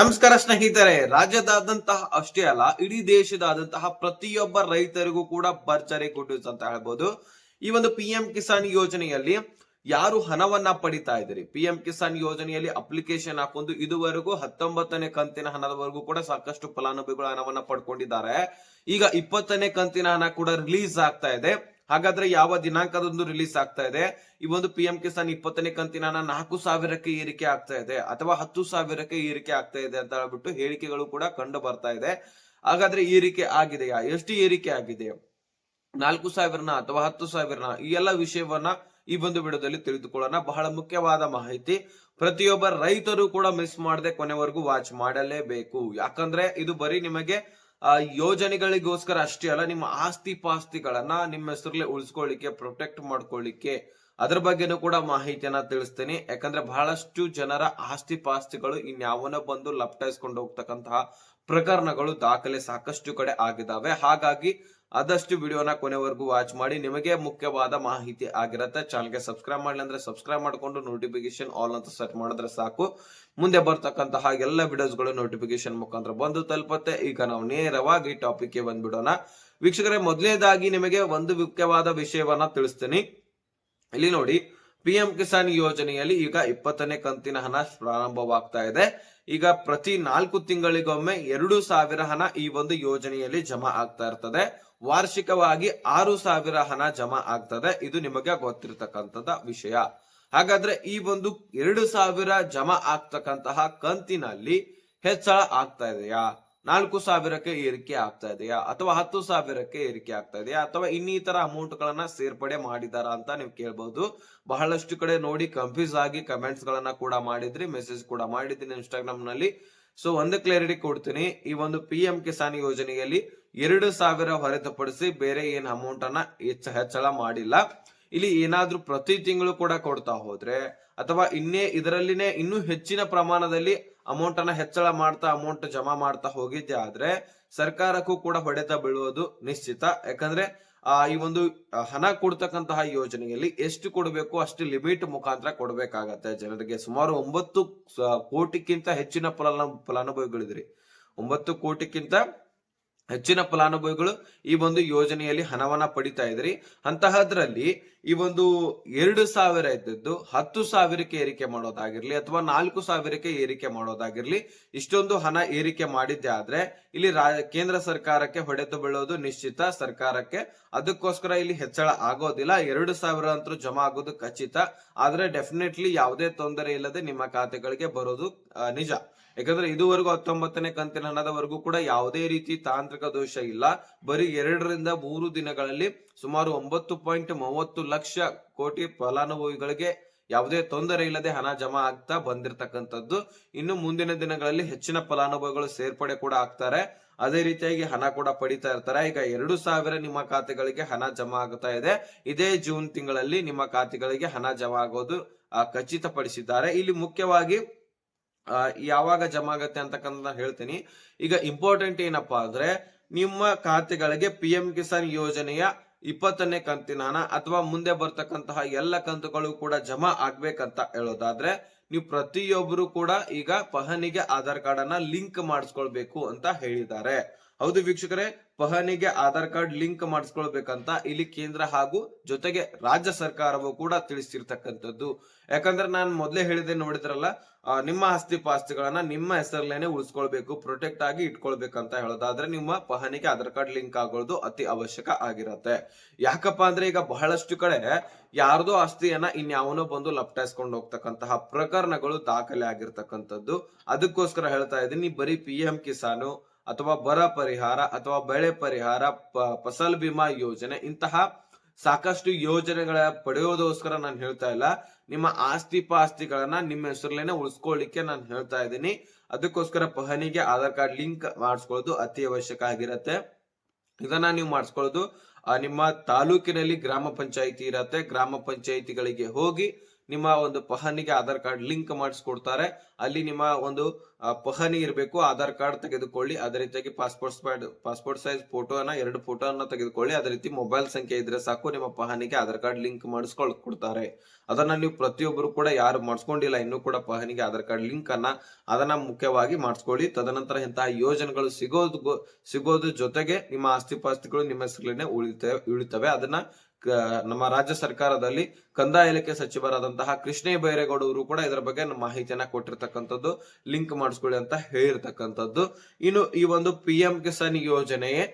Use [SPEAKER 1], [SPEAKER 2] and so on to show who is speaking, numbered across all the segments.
[SPEAKER 1] ನಮಸ್ಕಾರ ಸ್ನೇಹಿತರೆ ರಾಜ್ಯದಾದಂತಹ ಅಷ್ಟೇ ಅಲ್ಲ, ಇಡೀ ದೇಶದಾದಂತಹ ಪ್ರತಿಯೊಬ್ಬ ರೈತರಿಗೂ ಕೂಡ ಭರ್ಜರಿ ಗುಡ್ ಅಂತ ಹೇಳ್ಬೋದು. ಈ ಒಂದು ಪಿ ಎಂ ಕಿಸಾನ್ ಯೋಜನೆಯಲ್ಲಿ ಯಾರು ಹಣವನ್ನ ಪಡಿತಾ ಇದ್ದೀರಿ? ಪಿ ಎಂ ಕಿಸಾನ್ ಯೋಜನೆಯಲ್ಲಿ ಅಪ್ಲಿಕೇಶನ್ ಹಾಕೊಂಡು ಇದುವರೆಗೂ ಹತ್ತೊಂಬತ್ತನೇ ಕಂತಿನ ಹಣದವರೆಗೂ ಕೂಡ ಸಾಕಷ್ಟು ಫಲಾನುಭವಿಗಳು ಹಣವನ್ನ ಪಡ್ಕೊಂಡಿದ್ದಾರೆ. ಈಗ ಇಪ್ಪತ್ತನೇ ಕಂತಿನ ಹಣ ಕೂಡ ರಿಲೀಸ್ ಆಗ್ತಾ ಇದೆ. ಹಾಗಾದ್ರೆ ಯಾವ ದಿನಾಂಕದಂದು ರಿಲೀಸ್ ಆಗ್ತಾ ಇದೆ? ಈ ಒಂದು ಪಿ ಎಂ ಕಿಸಾನ್ ಇಪ್ಪತ್ತನೇ ಕಂತಿನ ನಾಲ್ಕು ಸಾವಿರಕ್ಕೆ ಏರಿಕೆ ಆಗ್ತಾ ಇದೆ ಅಥವಾ ಹತ್ತು ಸಾವಿರಕ್ಕೆ ಏರಿಕೆ ಆಗ್ತಾ ಇದೆ ಅಂತ ಹೇಳ್ಬಿಟ್ಟು ಹೇಳಿಕೆಗಳು ಕೂಡ ಕಂಡು ಬರ್ತಾ ಇದೆ. ಹಾಗಾದ್ರೆ ಏರಿಕೆ ಆಗಿದೆಯಾ? ಎಷ್ಟು ಏರಿಕೆ ಆಗಿದೆ? ನಾಲ್ಕು ಸಾವಿರನ ಅಥವಾ ಹತ್ತು ಸಾವಿರನ? ಈ ಎಲ್ಲ ವಿಷಯವನ್ನ ಈ ಒಂದು ವಿಡಿಯೋದಲ್ಲಿ ತಿಳಿದುಕೊಳ್ಳೋಣ. ಬಹಳ ಮುಖ್ಯವಾದ ಮಾಹಿತಿ. ಪ್ರತಿಯೊಬ್ಬ ರೈತರು ಕೂಡ ಮಿಸ್ ಮಾಡದೆ ಕೊನೆವರೆಗೂ ವಾಚ್ ಮಾಡಲೇಬೇಕು. ಯಾಕಂದ್ರೆ ಇದು ಬರೀ ನಿಮಗೆ ಆ, ಯೋಜನೆಗಳಿಗೋಸ್ಕರ ಅಷ್ಟೇ ಅಲ್ಲ, ನಿಮ್ಮ ಆಸ್ತಿ ಪಾಸ್ತಿಗಳನ್ನ ನಿಮ್ಮ ಹೆಸರಲ್ಲೇ ಉಳಿಸ್ಕೊಳ್ಳಿಕ್ಕೆ ಪ್ರೊಟೆಕ್ಟ್ ಮಾಡ್ಕೊಳ್ಳಿಕ್ಕೆ ಅದ್ರ ಬಗ್ಗೆನೂ ಕೂಡ ಮಾಹಿತಿಯನ್ನ ತಿಳಿಸ್ತೇನೆ. ಯಾಕಂದ್ರೆ ಬಹಳಷ್ಟು ಜನರ ಆಸ್ತಿ ಪಾಸ್ತಿಗಳು ಇನ್ಯಾವನ ಬಂದು ಲಪ್ಟಾಯಿಸ್ಕೊಂಡು ಹೋಗ್ತಕ್ಕಂತಹ ಪ್ರಕರಣಗಳು ದಾಖಲೆ ಸಾಕಷ್ಟು ಕಡೆ ಆಗಿದಾವೆ. ಹಾಗಾಗಿ ಆದಷ್ಟು ವಿಡಿಯೋನ ಕೊನೆವರೆಗೂ ವಾಚ್ ಮಾಡಿ. ನಿಮಗೆ ಮುಖ್ಯವಾದ ಮಾಹಿತಿ ಆಗಿರುತ್ತೆ ಚಾನಲ್ಗೆ ಸಬ್ಸ್ಕ್ರೈಬ್ ಮಾಡಲಿ ಅಂದ್ರೆ ಸಬ್ಸ್ಕ್ರೈಬ್ ಮಾಡ್ಕೊಂಡು ನೋಟಿಫಿಕೇಶನ್ ಆಲ್ ಅಂತ ಸೆಟ್ ಮಾಡಿದ್ರೆ ಸಾಕು. ಮುಂದೆ ಬರ್ತಕ್ಕಂತಹ ಎಲ್ಲ ವಿಡಿಯೋಸ್ಗಳು ನೋಟಿಫಿಕೇಶನ್ ಮುಖಾಂತರ ಬಂದು ತಲುಪುತ್ತೆ. ಈಗ ನಾವು ನೇರವಾಗಿ ಟಾಪಿಕ್ಗೆ ಬಂದ್ಬಿಡೋಣ. ವೀಕ್ಷಕರೇ, ಮೊದಲನೇದಾಗಿ ನಿಮಗೆ ಒಂದು ಮುಖ್ಯವಾದ ವಿಷಯವನ್ನ ತಿಳಿಸ್ತೀನಿ. ಇಲ್ಲಿ ನೋಡಿ ಪಿ ಎಂ ಕಿಸಾನ್ ಯೋಜನೆಯಲ್ಲಿ ಈಗ ಇಪ್ಪತ್ತನೇ ಕಂತಿನ ಹಣ ಪ್ರಾರಂಭವಾಗ್ತಾ ಇದೆ. ಈಗ ಪ್ರತಿ ನಾಲ್ಕು ತಿಂಗಳಿಗೊಮ್ಮೆ ಎರಡು ಸಾವಿರ ಹಣ ಈ ಒಂದು ಯೋಜನೆಯಲ್ಲಿ ಜಮಾ ಆಗ್ತಾ ಇರ್ತದೆ. ವಾರ್ಷಿಕವಾಗಿ ಆರು ಸಾವಿರ ಹಣ ಜಮಾ ಆಗ್ತದೆ. ಇದು ನಿಮಗೆ ಗೊತ್ತಿರತಕ್ಕಂಥದ ವಿಷಯ. ಹಾಗಾದ್ರೆ ಈ ಒಂದು ಎರಡು ಸಾವಿರ ಜಮಾ ಆಗ್ತಕ್ಕಂತಹ ಕಂತಿನಲ್ಲಿ ಹೆಚ್ಚಳ ಆಗ್ತಾ ಇದೆಯಾ? ನಾಲ್ಕು ಸಾವಿರಕ್ಕೆ ಏರಿಕೆ ಆಗ್ತಾ ಇದೆಯಾ? ಅಥವಾ ಹತ್ತು ಸಾವಿರಕ್ಕೆ ಏರಿಕೆ ಆಗ್ತಾ ಇದೆಯಾ? ಅಥವಾ ಇನ್ನಿತರ ಅಮೌಂಟ್ ಗಳನ್ನ ಸೇರ್ಪಡೆ ಮಾಡಿದಾರ ಅಂತ ನೀವು ಕೇಳ್ಬಹುದು ಬಹಳಷ್ಟು ಕಡೆ ನೋಡಿ ಕನ್ಫ್ಯೂಸ್ ಆಗಿ ಕಮೆಂಟ್ಸ್ ಗಳನ್ನ ಕೂಡ ಮಾಡಿದ್ರಿ ಮೆಸೇಜ್ ಕೂಡ ಮಾಡಿದ್ದೀನಿ ಇನ್ಸ್ಟಾಗ್ರಾಮ್ನಲ್ಲಿ ಸೊ ಒಂದು ಕ್ಲಾರಿಟಿ ಕೊಡ್ತೀನಿ. ಈ ಒಂದು ಪಿ ಎಂ ಕಿಸಾನ್ ಯೋಜನೆಯಲ್ಲಿ ಎರಡು ಸಾವಿರ ಹೊರತುಪಡಿಸಿ ಬೇರೆ ಏನ್ ಅಮೌಂಟ್ ಅನ್ನ ಹೆಚ್ಚ ಹೆಚ್ಚಳ ಮಾಡಿಲ್ಲ. ಇಲ್ಲಿ ಏನಾದ್ರೂ ಪ್ರತಿ ತಿಂಗಳು ಕೂಡ ಕೊಡ್ತಾ ಹೋದ್ರೆ, ಅಥವಾ ಇನ್ನೇ ಇದರಲ್ಲಿನೇ ಇನ್ನೂ ಹೆಚ್ಚಿನ ಪ್ರಮಾಣದಲ್ಲಿ ಅಮೌಂಟ್ ಅನ್ನ ಹೆಚ್ಚಳ ಮಾಡ್ತಾ ಅಮೌಂಟ್ ಜಮಾ ಮಾಡ್ತಾ ಹೋಗಿದ್ದೆ ಆದ್ರೆ, ಸರ್ಕಾರಕ್ಕೂ ಕೂಡ ಹೊಡೆತ ಬೀಳುವುದು ನಿಶ್ಚಿತ. ಯಾಕಂದ್ರೆ, ಆ, ಈ ಒಂದು ಹಣ ಕೊಡ್ತಕ್ಕಂತಹ ಯೋಜನೆಯಲ್ಲಿ ಎಷ್ಟು ಕೊಡಬೇಕು, ಅಷ್ಟು ಲಿಮಿಟ್ ಮುಖಾಂತರ ಕೊಡಬೇಕಾಗತ್ತೆ. ಜನರಿಗೆ ಸುಮಾರು ಒಂಬತ್ತು ಕೋಟಿಗಿಂತ ಹೆಚ್ಚಿನ ಫಲಾನು ಫಲಾನುಭವಿಗಳಿದ್ರಿ ಒಂಬತ್ತು ಕೋಟಿಗಿಂತ ಹೆಚ್ಚಿನ ಫಲಾನುಭವಿಗಳು ಈ ಒಂದು ಯೋಜನೆಯಲ್ಲಿ ಹಣವನ್ನ ಪಡಿತಾ ಇದ್ರಿ. ಅಂತಹದ್ರಲ್ಲಿ ಈ ಒಂದು ಎರಡು ಸಾವಿರ ಇದ್ದದ್ದು ಹತ್ತು ಸಾವಿರಕ್ಕೆ ಏರಿಕೆ ಮಾಡೋದಾಗಿರ್ಲಿ ಅಥವಾ ನಾಲ್ಕು ಸಾವಿರಕ್ಕೆ ಏರಿಕೆ ಮಾಡೋದಾಗಿರ್ಲಿ ಇಷ್ಟೊಂದು ಹಣ ಏರಿಕೆ ಮಾಡಿದ್ದೆ ಆದ್ರೆ ಇಲ್ಲಿ ಕೇಂದ್ರ ಸರ್ಕಾರಕ್ಕೆ ಹೊಡೆತು ಬೀಳೋದು ನಿಶ್ಚಿತ. ಸರ್ಕಾರಕ್ಕೆ ಅದಕ್ಕೋಸ್ಕರ ಇಲ್ಲಿ ಹೆಚ್ಚಳ ಆಗೋದಿಲ್ಲ. ಎರಡು ಸಾವಿರ ಅಂತೂ ಜಮಾ ಆಗೋದು ಖಚಿತ. ಆದ್ರೆ ಡೆಫಿನೆಟ್ಲಿ ಯಾವುದೇ ತೊಂದರೆ ಇಲ್ಲದೆ ನಿಮ್ಮ ಖಾತೆಗಳಿಗೆ ಬರೋದು ನಿಜ. ಯಾಕಂದ್ರೆ ಇದುವರೆಗೂ ಹತ್ತೊಂಬತ್ತನೇ ಕಂತಿನ ಹಣದವರೆಗೂ ಕೂಡ ಯಾವುದೇ ರೀತಿ ತಾಂತ್ರಿಕ ದೋಷ ಇಲ್ಲ. ಬರೀ ಎರಡರಿಂದ ಮೂರು ದಿನಗಳಲ್ಲಿ ಸುಮಾರು ಒಂಬತ್ತು ಪಾಯಿಂಟ್ ಮೂವತ್ತು ಲಕ್ಷ ಕೋಟಿ ಫಲಾನುಭವಿಗಳಿಗೆ ಯಾವುದೇ ತೊಂದರೆ ಇಲ್ಲದೆ ಹಣ ಜಮಾ ಆಗ್ತಾ ಬಂದಿರತಕ್ಕಂಥದ್ದು. ಇನ್ನು ಮುಂದಿನ ದಿನಗಳಲ್ಲಿ ಹೆಚ್ಚಿನ ಫಲಾನುಭವಿಗಳು ಸೇರ್ಪಡೆ ಕೂಡ ಆಗ್ತಾರೆ. ಅದೇ ರೀತಿಯಾಗಿ ಹಣ ಕೂಡ ಪಡಿತಾ ಇರ್ತಾರೆ. ಈಗ ಎರಡು ಸಾವಿರ ನಿಮ್ಮ ಖಾತೆಗಳಿಗೆ ಹಣ ಜಮಾ ಆಗ್ತಾ ಇದೆ. ಇದೇ ಜೂನ್ ತಿಂಗಳಲ್ಲಿ ನಿಮ್ಮ ಖಾತೆಗಳಿಗೆ ಹಣ ಜಮಾ ಆಗೋದು ಖಚಿತಪಡಿಸಿದ್ದಾರೆ. ಇಲ್ಲಿ ಮುಖ್ಯವಾಗಿ ಯಾವಾಗ ಜಮಾ ಆಗತ್ತೆ ಅಂತಕ್ಕಂಥ ಹೇಳ್ತೀನಿ. ಈಗ ಇಂಪಾರ್ಟೆಂಟ್ ಏನಪ್ಪಾ ಅಂದ್ರೆ ನಿಮ್ಮ ಖಾತೆಗಳಿಗೆ ಪಿ ಎಂ ಕಿಸಾನ್ ಯೋಜನೆಯ ಇಪ್ಪತ್ತನೇ ಕಂತಿನ ಹಣ ಅಥವಾ ಮುಂದೆ ಬರ್ತಕ್ಕಂತಹ ಎಲ್ಲ ಕಂತುಗಳು ಕೂಡ ಜಮಾ ಆಗ್ಬೇಕಂತ ಹೇಳೋದಾದ್ರೆ ನೀವು ಪ್ರತಿಯೊಬ್ಬರು ಕೂಡ ಈಗ ಪಹನಿಗೆ ಆಧಾರ್ ಕಾರ್ಡ್ ಅನ್ನ ಲಿಂಕ್ ಮಾಡಿಸ್ಕೊಳ್ಬೇಕು ಅಂತ ಹೇಳಿದ್ದಾರೆ. ಹೌದು ವೀಕ್ಷಕರೇ ಪಹನಿಗೆ ಆಧಾರ್ ಕಾರ್ಡ್ ಲಿಂಕ್ ಮಾಡಿಸ್ಕೊಳ್ಬೇಕಂತ ಇಲ್ಲಿ ಕೇಂದ್ರ ಹಾಗೂ ಜೊತೆಗೆ ರಾಜ್ಯ ಸರ್ಕಾರವು ಕೂಡ ತಿಳಿಸಿರ್ತಕ್ಕಂಥದ್ದು ಯಾಕಂದ್ರೆ ನಾನು ಮೊದಲೇ ಹೇಳಿದೆ ನೋಡಿದ್ರಲ್ಲ ನಿಮ್ಮ ಆಸ್ತಿ ಪಾಸ್ತಿಗಳನ್ನ ನಿಮ್ಮ ಹೆಸರಲ್ಲೇನೆ ಉಳಿಸ್ಕೊಳ್ಬೇಕು, ಪ್ರೊಟೆಕ್ಟ್ ಆಗಿ ಇಟ್ಕೊಳ್ಬೇಕಂತ ಹೇಳೋದಾದ್ರೆ ನಿಮ್ಮ ಪಹನಿಗೆ ಆಧಾರ್ ಕಾರ್ಡ್ ಲಿಂಕ್ ಆಗೋದು ಅತಿ ಅವಶ್ಯಕ ಆಗಿರತ್ತೆ. ಯಾಕಪ್ಪ ಅಂದ್ರೆ ಈಗ ಬಹಳಷ್ಟು ಕಡೆ ಯಾರ್ದೋ ಆಸ್ತಿಯನ್ನ ಇನ್ಯಾವನೋ ಬಂದು ಲಪ್ಟಾಯಿಸ್ಕೊಂಡು ಹೋಗ್ತಕ್ಕಂತಹ ಪ್ರಕರಣಗಳು ದಾಖಲೆ ಆಗಿರ್ತಕ್ಕಂಥದ್ದು. ಅದಕ್ಕೋಸ್ಕರ ಹೇಳ್ತಾ ಇದ್ದೀನಿ, ಬರೀ ಪಿ ಎಂ ಕಿಸಾನು ಅಥವಾ ಬರ ಪರಿಹಾರ ಅಥವಾ ಬೆಳೆ ಪರಿಹಾರ ಫಸಲ್ ಬಿಮಾ ಯೋಜನೆ, ಇಂತಹ ಸಾಕಷ್ಟು ಯೋಜನೆಗಳ ಪಡೆಯೋದೋಸ್ಕರ ನಾನು ಹೇಳ್ತಾ ಇಲ್ಲ. ನಿಮ್ಮ ಆಸ್ತಿ ಪಾಸ್ತಿಗಳನ್ನ ನಿಮ್ಮ ಹೆಸರಲ್ಲೇನೆ ಉಳಿಸ್ಕೊಳ್ಳಿಕ್ಕೆ ನಾನು ಹೇಳ್ತಾ ಇದ್ದೀನಿ. ಅದಕ್ಕೋಸ್ಕರ ಪಹನಿಗೆ ಆಧಾರ್ ಕಾರ್ಡ್ ಲಿಂಕ್ ಮಾಡಿಸ್ಕೊಳ್ಳೋದು ಅತಿ ಅವಶ್ಯಕ ಆಗಿರತ್ತೆ. ಇದನ್ನ ನೀವು ಮಾಡಿಸ್ಕೊಳ್ಳೋದು ನಿಮ್ಮ ತಾಲೂಕಿನಲ್ಲಿ ಗ್ರಾಮ ಪಂಚಾಯಿತಿ ಇರತ್ತೆ. ಗ್ರಾಮ ಪಂಚಾಯಿತಿಗಳಿಗೆ ಹೋಗಿ ನಿಮ್ಮ ಒಂದು ಪಹನಿಗೆ ಆಧಾರ್ ಕಾರ್ಡ್ ಲಿಂಕ್ ಮಾಡಿಸ್ಕೊಡ್ತಾರೆ. ಅಲ್ಲಿ ನಿಮ್ಮ ಒಂದು ಪಹನಿ ಇರಬೇಕು, ಆಧಾರ್ ಕಾರ್ಡ್ ತೆಗೆದುಕೊಳ್ಳಿ. ಅದೇ ರೀತಿಯಾಗಿ ಪಾಸ್ಪೋರ್ಟ್ ಪಾಸ್ಪೋರ್ಟ್ ಸೈಜ್ ಫೋಟೋನ, ಎರಡು ಫೋಟೋನ ತೆಗೆದುಕೊಳ್ಳಿ. ಅದೇ ರೀತಿ ಮೊಬೈಲ್ ಸಂಖ್ಯೆ ಇದ್ರೆ ಸಾಕು, ನಿಮ್ಮ ಪಹನಿಗೆ ಆಧಾರ್ ಕಾರ್ಡ್ ಲಿಂಕ್ ಮಾಡಿಸ್ಕೊಳ್, ಕೊಡ್ತಾರೆ. ಅದನ್ನ ನೀವು ಪ್ರತಿಯೊಬ್ಬರು ಕೂಡ ಯಾರು ಮಾಡಿಸ್ಕೊಂಡಿಲ್ಲ, ಇನ್ನು ಕೂಡ ಪಹನಿಗೆ ಆಧಾರ್ ಕಾರ್ಡ್ ಲಿಂಕ್ ಅನ್ನ ಅದನ್ನ ಮುಖ್ಯವಾಗಿ ಮಾಡಿಸ್ಕೊಳ್ಳಿ. ತದನಂತರ ಇಂತಹ ಯೋಜನೆಗಳು ಸಿಗೋದು ಸಿಗೋದು ಜೊತೆಗೆ ನಿಮ್ಮ ಆಸ್ತಿ ಪಾಸ್ತಿಗಳು ನಿಮ್ಮ ಹೆಸರಲ್ಲೇ ಉಳಿತವೆ ಉಳಿತವೆ. ಅದನ್ನ ನಮ್ಮ ರಾಜ್ಯ ಸರ್ಕಾರದಲ್ಲಿ ಕಂದಾಯ ಇಲಾಖೆ ಸಚಿವರಾದಂತಹ ಕೃಷ್ಣ ಅವರು ಕೂಡ ಇದರ ಬಗ್ಗೆ ನಮ್ಮ ಮಾಹಿತಿಯನ್ನ ಕೊಟ್ಟಿರ್ತಕ್ಕಂಥದ್ದು, ಲಿಂಕ್ ಮಾಡಿಸ್ಕೊಳ್ಳಿ ಅಂತ ಹೇಳಿರ್ತಕ್ಕಂಥದ್ದು. ಇನ್ನು ಈ ಒಂದು ಪಿ ಎಂ ಕಿಸಾನ್ ಯೋಜನೆಯೇ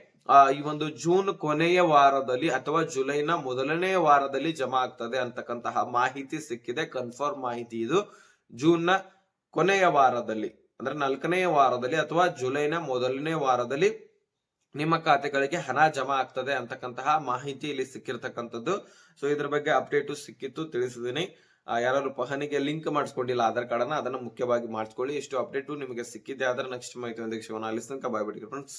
[SPEAKER 1] ಈ ಒಂದು ಜೂನ್ ಕೊನೆಯ ವಾರದಲ್ಲಿ ಅಥವಾ ಜುಲೈನ ಮೊದಲನೇ ವಾರದಲ್ಲಿ ಜಮಾ ಆಗ್ತದೆ ಅಂತಕ್ಕಂತಹ ಮಾಹಿತಿ ಸಿಕ್ಕಿದೆ, ಕನ್ಫರ್ಮ್ ಮಾಹಿತಿ ಇದು. ಜೂನ್ನ ಕೊನೆಯ ವಾರದಲ್ಲಿ, ಅಂದ್ರೆ ನಾಲ್ಕನೆಯ ವಾರದಲ್ಲಿ ಅಥವಾ ಜುಲೈನ ಮೊದಲನೇ ವಾರದಲ್ಲಿ ನಿಮ್ಮ ಖಾತೆಗಳಿಗೆ ಹಣ ಜಮಾ ಆಗ್ತದೆ ಅಂತಕ್ಕಂತಹ ಮಾಹಿತಿ ಇಲ್ಲಿ ಸಿಕ್ಕಿರ್ತಕ್ಕಂಥದ್ದು. ಸೊ ಇದ್ರ ಬಗ್ಗೆ ಅಪ್ಡೇಟು ಸಿಕ್ಕಿತ್ತು ತಿಳಿಸಿದ್ದೀನಿ ಯಾರು ಪಹನಿಗೆ ಲಿಂಕ್ ಮಾಡಿಸ್ಕೊಂಡಿಲ್ಲ, ಆಧಾರ್ ಕಾರ್ಡ್ ಅನ್ನ ಅದನ್ನ ಮುಖ್ಯವಾಗಿ ಮಾಡಿಸ್ಕೊಳ್ಳಿ. ಇಷ್ಟು ಅಪ್ಡೇಟು ನಿಮಗೆ ಸಿಕ್ಕಿದೆ. ಆದ್ರೆ ನೆಕ್ಸ್ಟ್ ಮಾಹಿತಿ ಒಂದಿಗೆ ಶಿವನ ಅಲ್ಲಿ ಫ್ರೆಂಡ್ಸ್